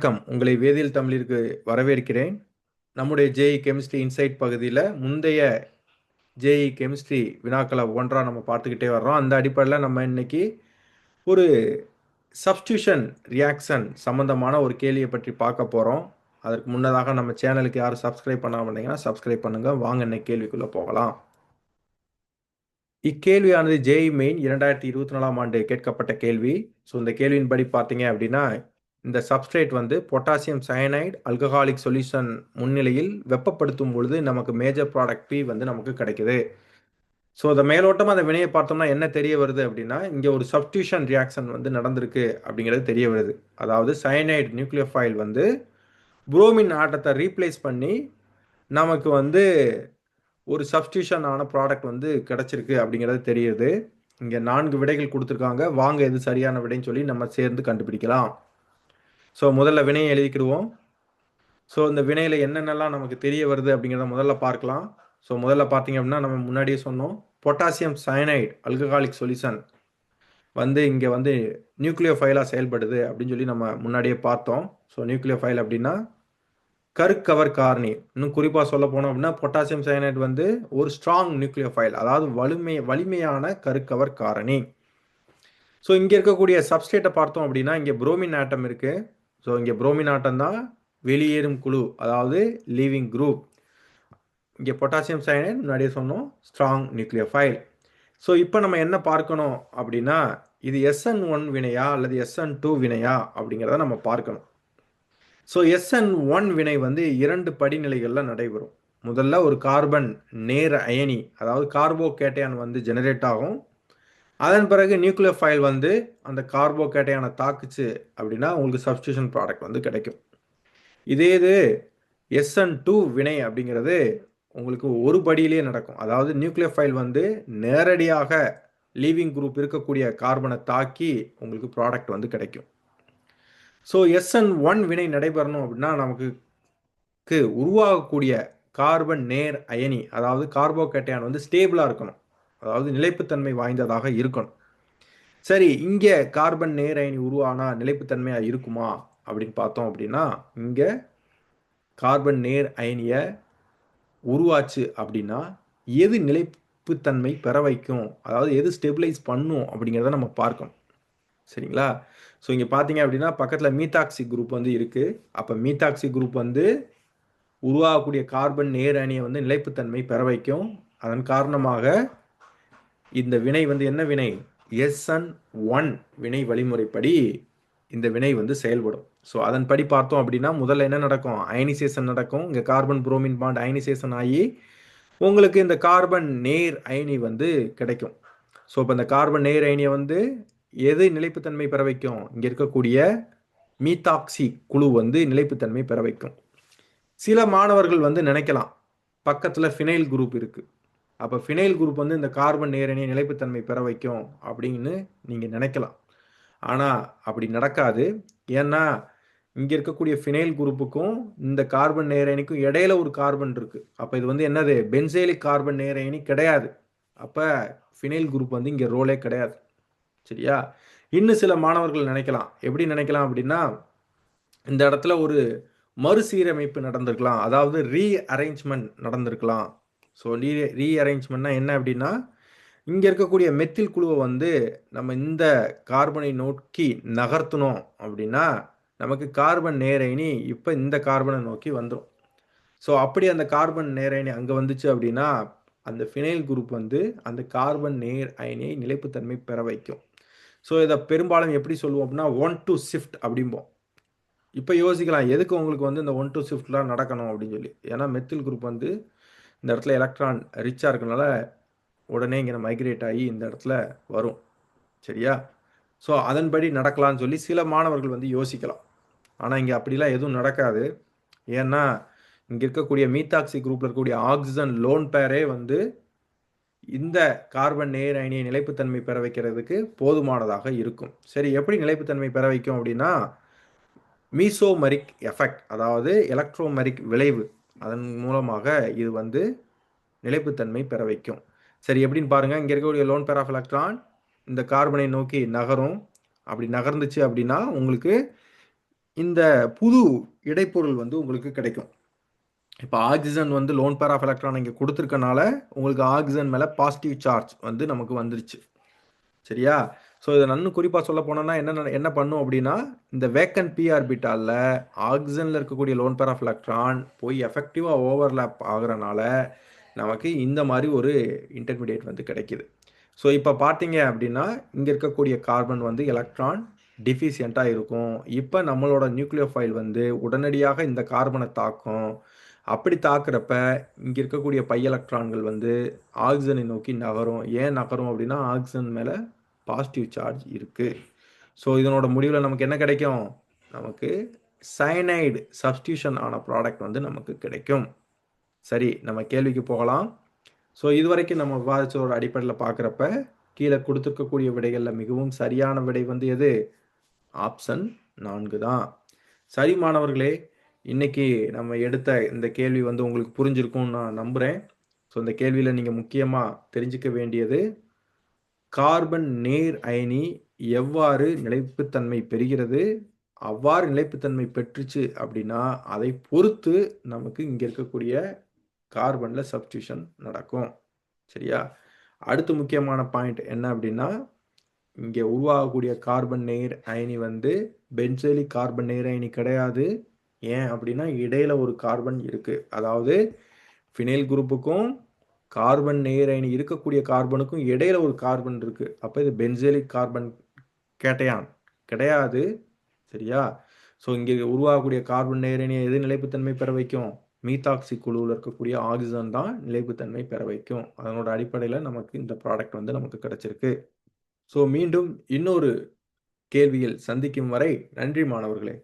வணக்கம். உங்களை வேதியியல் தமிழிற்கு வரவேற்கிறேன். நம்முடைய ஜேஇ கெமிஸ்ட்ரி இன்சைட் பகுதியில் முந்தைய ஜேஇ கெமிஸ்ட்ரி வினாக்களை ஒன்றா நம்ம பார்த்துக்கிட்டே வர்றோம். அந்த அடிப்படையில் நம்ம இன்னைக்கு ஒரு சப்ஸ்டியூஷன் ரியாக்ஷன் சம்பந்தமான ஒரு கேள்வியை பற்றி பார்க்க போகிறோம் அதற்கு முன்னதாக நம்ம சேனலுக்கு யாரும் சப்ஸ்கிரைப் பண்ணாமல் இருந்தீங்கன்னா சப்ஸ்கிரைப் பண்ணுங்கள் வாங்க இன்னைக்கு கேள்விக்குள்ளே போகலாம். இக்கேள்வியானது ஜேஇ மெயின் இரண்டாயிரத்தி இருபத்தி நாலாம் ஆண்டு கேட்கப்பட்ட கேள்வி. ஸோ இந்த கேள்வியின்படி பார்த்தீங்க அப்படின்னா இந்த சப்ஸ்ட்ரேட் வந்து பொட்டாசியம் சயனைடு அல்கஹாலிக் சொல்யூஷன் முன்னிலையில் வெப்பப்படுத்தும் பொழுது நமக்கு மேஜர் ப்ராடக்ட் பி வந்து நமக்கு கிடைக்குது. ஸோ அதை மேலோட்டமாக அந்த வினையை பார்த்தோம்னா என்ன தெரிய வருது அப்படின்னா இங்கே ஒரு சப்ஸ்டியூஷன் ரியாக்ஷன் வந்து நடந்திருக்கு அப்படிங்கிறது தெரிய வருது. அதாவது சயனைடு நியூக்ளியோஃபைல் வந்து புரோமின் ஆட்டத்தை ரீப்ளேஸ் பண்ணி நமக்கு வந்து ஒரு சப்ஸ்டியூஷன் ஆன ப்ராடக்ட் வந்து கிடச்சிருக்கு அப்படிங்கிறது தெரியுது. இங்கே நான்கு விடைகள் கொடுத்துருக்காங்க. வாங்க எது சரியான விடைன்னு சொல்லி நம்ம சேர்ந்து கண்டுபிடிக்கலாம். ஸோ முதல்ல வினையை எழுதிக்கிடுவோம். ஸோ இந்த வினையில் என்னென்னலாம் நமக்கு தெரிய வருது அப்படிங்கிறத முதல்ல பார்க்கலாம். ஸோ முதல்ல பார்த்தீங்க அப்படின்னா நம்ம முன்னாடியே சொன்னோம். பொட்டாசியம் சயனைடு அல்கஹாலிக் சொல்யூஷன் வந்து இங்கே வந்து நியூக்ளியோ ஃபைலாக செயல்படுது அப்படின்னு சொல்லி நம்ம முன்னாடியே பார்த்தோம். ஸோ நியூக்ளியோ ஃபைல் அப்படின்னா கருக்கவர் காரணி. இன்னும் குறிப்பாக சொல்ல போனோம் அப்படின்னா பொட்டாசியம் சயனைடு வந்து ஒரு ஸ்ட்ராங் நியூக்ளியோ ஃபைல் அதாவது வலிமை வலிமையான கருக்கவர் காரணி. ஸோ இங்கே இருக்கக்கூடிய சப்ஸ்டேட்டை பார்த்தோம் அப்படின்னா இங்கே புரோமின் ஆட்டம் இருக்குது ஸோ இங்கே புரோமின் ஆட்டம் தான் வெளியேறும் குழு அதாவது லீவிங் குரூப் இங்கே பொட்டாசியம் சயனைடு முன்னாடியே சொன்னோம் ஸ்ட்ராங் நியூக்ளியர் ஃபைல் ஸோ இப்போ நம்ம என்ன பார்க்கணும் அப்படின்னா இது எஸ்என் ஒன் வினையா அல்லது எஸ்என் டூ வினையா அப்படிங்கிறத நம்ம பார்க்கணும். ஸோ எஸ்என் ஒன் வினை வந்து இரண்டு படிநிலைகளில் நடைபெறும். முதல்ல ஒரு கார்பன் நேர் அயனி அதாவது கார்போ கேட்டையான் வந்து ஜெனரேட் ஆகும். அதன் பிறகு நியூக்ளியர் ஃபைல் வந்து அந்த கார்போகேட்டையான தாக்குச்சு அப்படின்னா உங்களுக்கு சப்ஸ்டியூஷன் ப்ராடக்ட் வந்து கிடைக்கும். இதே இது எஸ்என் டூ வினை அப்படிங்கிறது உங்களுக்கு ஒரு படியிலே நடக்கும். அதாவது நியூக்ளியர் ஃபைல் வந்து நேரடியாக லீவிங் குரூப் இருக்கக்கூடிய கார்பனை தாக்கி உங்களுக்கு ப்ராடக்ட் வந்து கிடைக்கும். ஸோ எஸ்என் ஒன் வினை நடைபெறணும் அப்படின்னா நமக்கு உருவாகக்கூடிய கார்பன் நேர் அயனி அதாவது கார்போகேட்டையான் வந்து ஸ்டேபிளாக இருக்கணும். அதாவது நிலைப்புத்தன்மை வாய்ந்ததாக இருக்கணும். சரி இங்கே கார்பன் நேர் அயனி உருவானா நிலைப்புத்தன்மையாக இருக்குமா அப்படின்னு பார்த்தோம் அப்படின்னா இங்கே கார்பன் நேர் அயனியை உருவாச்சு அப்படின்னா எது நிலைப்புத்தன்மை பெற வைக்கும்? அதாவது எது ஸ்டெபிலைஸ் பண்ணும் அப்படிங்கிறத நம்ம பார்க்கணும். சரிங்களா? ஸோ இங்கே பார்த்தீங்க அப்படின்னா பக்கத்தில் மீத்தாக்சி குரூப் வந்து இருக்குது அப்போ மீத்தாக்சி குரூப் வந்து உருவாகக்கூடிய கார்பன் நேர் அணியை வந்து நிலைப்புத்தன்மை பெற வைக்கும். அதன் காரணமாக இந்த வினை வந்து என்ன வினை? எஸ்என் ஒன் வினை வழிமுறைப்படி இந்த வினை வந்து செயல்படும். ஸோ அதன்படி பார்த்தோம் அப்படின்னா முதல்ல என்ன நடக்கும்? அயனிசேஷன் நடக்கும். இங்கே கார்பன் புரோமின் பாண்ட் அயனிசேஷன் ஆகி உங்களுக்கு இந்த கார்பன் நேர் அயனி வந்து கிடைக்கும். ஸோ இப்போ இந்த கார்பன் நேர் அயனியை வந்து எது நிலைப்புத்தன்மை பெற வைக்கும்? இங்கே இருக்கக்கூடிய மீத்தாக்சி குழு வந்து நிலைப்புத்தன்மை பெற வைக்கும். சில மாணவர்கள் வந்து நினைக்கலாம். பக்கத்தில் ஃபினைல் குரூப் இருக்குது அப்போ ஃபினைல் குரூப் வந்து இந்த கார்பன் நேரணியை நிலைப்புத்தன்மை பெற வைக்கும் அப்படின்னு நீங்கள் நினைக்கலாம். ஆனால் அப்படி நடக்காது. ஏன்னா இங்கே இருக்கக்கூடிய ஃபினைல் குரூப்புக்கும் இந்த கார்பன் நேரணிக்கும் இடையில ஒரு கார்பன் இருக்குது அப்போ இது வந்து என்னது? பென்சேலிக் கார்பன் நேரணி கிடையாது. அப்போ ஃபினைல் குரூப் வந்து இங்கே ரோலே கிடையாது. சரியா? இன்னும் சில மாணவர்கள் நினைக்கலாம். எப்படி நினைக்கலாம் அப்படின்னா இந்த இடத்துல ஒரு மறுசீரமைப்பு நடந்திருக்கலாம். அதாவது ரீ அரேஞ்ச்மெண்ட் நடந்திருக்கலாம். ஸோ ரீ ரீ அரேஞ்ச்மெண்ட்னா என்ன அப்படின்னா இங்கே இருக்கக்கூடிய மெத்தில் குழுவை வந்து நம்ம இந்த கார்பனை நோக்கி நகர்த்தணும் அப்படின்னா நமக்கு கார்பன் நேரயனி இப்போ இந்த கார்பனை நோக்கி வந்துடும் ஸோ அப்படி அந்த கார்பன் நேரயனி அங்கே வந்துச்சு அப்படின்னா அந்த ஃபினைல் குரூப் வந்து அந்த கார்பன் நேர் அயனியை நிலைப்புத்தன்மை பெற வைக்கும். ஸோ இதை பெரும்பாலும் எப்படி சொல்லுவோம் அப்படின்னா ஒன் டு ஷிஃப்ட் அப்படிம்போம். இப்போ யோசிக்கலாம் எதுக்கு உங்களுக்கு வந்து இந்த ஒன் டு ஷிஃப்ட்லாம் நடக்கணும் அப்படின்னு சொல்லி. ஏன்னா மெத்தில் குரூப் வந்து இந்த இடத்துல எலக்ட்ரான் ரிச்சாக இருக்கனால உடனே இங்கே மைக்ரேட் ஆகி இந்த இடத்துல வரும். சரியா? ஸோ அதன்படி நடக்கலாம்னு சொல்லி சில மாணவர்கள் வந்து யோசிக்கலாம். ஆனால் இங்கே அப்படிலாம் எதுவும் நடக்காது. ஏன்னா இங்கே இருக்கக்கூடிய மீத்தாக்சி குரூப்பில் இருக்கக்கூடிய ஆக்சிஜன் லோன் பேரே வந்து இந்த கார்பன் நேர் அயனியை நிலைப்புத்தன்மை பெற வைக்கிறதுக்கு போதுமானதாக இருக்கும். சரி எப்படி நிலைப்புத்தன்மை பெற வைக்கும் அப்படின்னா மீசோமரிக் எஃபெக்ட் அதாவது எலக்ட்ரோமரிக் விளைவு அதன் மூலமாக இது வந்து நிலைப்புத்தன்மை பெற வைக்கும். சரி எப்படின்னு பாருங்க. இங்கே இருக்கக்கூடிய லோன் பேர் ஆஃப் எலக்ட்ரான் இந்த கார்பனை நோக்கி நகரும். அப்படி நகர்ந்துச்சு அப்படின்னா உங்களுக்கு இந்த புது இடைப்பொருள் வந்து உங்களுக்கு கிடைக்கும். இப்போ ஆக்சிஜன் வந்து லோன் பேர் ஆஃப் எலக்ட்ரான் இங்கே கொடுத்துருக்கனால உங்களுக்கு ஆக்சிஜன் மேலே பாசிட்டிவ் சார்ஜ் வந்து நமக்கு வந்துருச்சு. சரியா? ஸோ இதை நன்னு குறிப்பாக சொல்ல போனோம்னா என்ன என்ன பண்ணும் அப்படின்னா இந்த வேக்கன் பிஆர்பிட்டாலில் ஆக்சிஜனில் இருக்கக்கூடிய லோன் பேர் ஆஃப் எலக்ட்ரான் போய் எஃபெக்டிவாக ஓவர்லேப் ஆகுறனால நமக்கு இந்த மாதிரி ஒரு இன்டர்மீடியேட் வந்து கிடைக்குது. ஸோ இப்போ பார்த்தீங்க அப்படின்னா இங்கே இருக்கக்கூடிய கார்பன் வந்து எலக்ட்ரான் டிஃபிஷியண்ட்டாக இருக்கும். இப்போ நம்மளோட நியூக்ளியோஃபைல் வந்து உடனடியாக இந்த கார்பனை தாக்கும். அப்படி தாக்குறப்ப இங்கே இருக்கக்கூடிய பை எலக்ட்ரான்கள் வந்து ஆக்சிஜனை நோக்கி நகரும். ஏன் நகரும் அப்படின்னா ஆக்சிஜன் மேலே பாசிட்டிவ் சார்ஜ் இருக்குது ஸோ இதனோட முடிவில் நமக்கு என்ன கிடைக்கும்? நமக்கு சயனைடு சப்ஸ்டியூஷன் ஆன ப்ராடக்ட் வந்து நமக்கு கிடைக்கும். சரி நம்ம கேள்விக்கு போகலாம். ஸோ இதுவரைக்கும் நம்ம விவாதிச்சதோட அடிப்படையில் பார்க்குறப்ப கீழே கொடுத்துருக்கக்கூடிய விடைகளில் மிகவும் சரியான விடை வந்து எது? ஆப்ஷன் நான்கு தான். சரி மாணவர்களே இன்னைக்கு நம்ம எடுத்த இந்த கேள்வி வந்து உங்களுக்கு புரிஞ்சிருக்கும்னு நான் நம்புகிறேன் ஸோ இந்த கேள்வியில் நீங்கள் முக்கியமாக தெரிஞ்சுக்க வேண்டியது கார்பன் நேர் அயனி எவ்வாறு நிலைப்புத்தன்மை பெறுகிறது? அவ்வாறு நிலைப்புத்தன்மை பெற்றுச்சு அப்படின்னா அதை பொறுத்து நமக்கு இங்கே இருக்கக்கூடிய கார்பனில் சப்ஸ்டியூஷன் நடக்கும். சரியா? அடுத்து முக்கியமான பாயிண்ட் என்ன அப்படின்னா இங்கே உருவாகக்கூடிய கார்பன் நேர் அயனி வந்து பென்சேலி கார்பன் நேர் அயனி கிடையாது. ஏன் அப்படின்னா இடையில ஒரு கார்பன் இருக்கு. அதாவது ஃபினைல் குரூப்புக்கும் கார்பன் நேர் அயனி இருக்கக்கூடிய கார்பனுக்கும் இடையில ஒரு கார்பன் இருக்கு. அப்போ இது பென்சேலிக் கார்பன் கேட்டையான். கிடையாது. சரியா? ஸோ இங்கே உருவாகக்கூடிய கார்பன் நேரணியை எது நிலைப்புத்தன்மை பெற வைக்கும்? மீத்தாக்சி குழுவில் இருக்கக்கூடிய ஆக்சிஜன் தான் நிலைப்புத்தன்மை பெற வைக்கும். அதனோட அடிப்படையில் நமக்கு இந்த ப்ராடக்ட் வந்து நமக்கு கிடைச்சிருக்கு. ஸோ மீண்டும் இன்னொரு கேள்வியில் சந்திக்கும் வரை நன்றி மாணவர்களே.